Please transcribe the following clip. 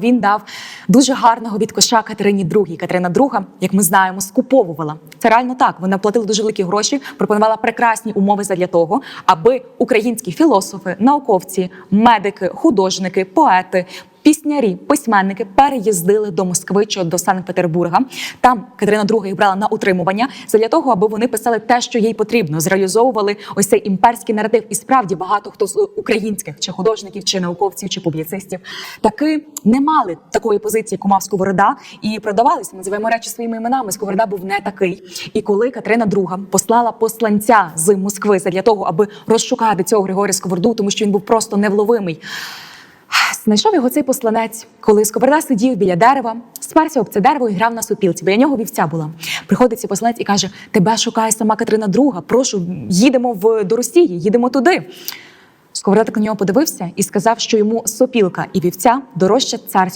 Він дав дуже гарного від коша Катерині II. Катерина II, як ми знаємо, скуповувала. Це реально так. Вона платила дуже великі гроші, пропонувала прекрасні умови задля того, аби українські філософи, науковці, медики, художники, поети. Піснярі, письменники переїздили до Москви чи до Санкт-Петербурга. Там Катерина II їх брала на утримування для того, аби вони писали те, що їй потрібно, зреалізовували ось цей імперський наратив. І справді багато хто з українських чи художників, чи науковців, чи публіцистів таки не мали такої позиції, як мав Сковорода, і продавалися. Називаємо речі своїми іменами. Сковорода був не такий. І коли Катерина II послала посланця з Москви для того, аби розшукати цього Григорія Сковороду, тому що він був просто невловимий. Знайшов його цей посланець, коли Сковорода сидів біля дерева, сперся об це дерево і грав на сопілці. Біля нього вівця була. Приходить цей посланець і каже: Тебе шукає сама Катерина Друга, Прошу, їдемо в до Росії, їдемо туди. Сковорода так на нього подивився і сказав, що йому сопілка і вівця дорожче царського.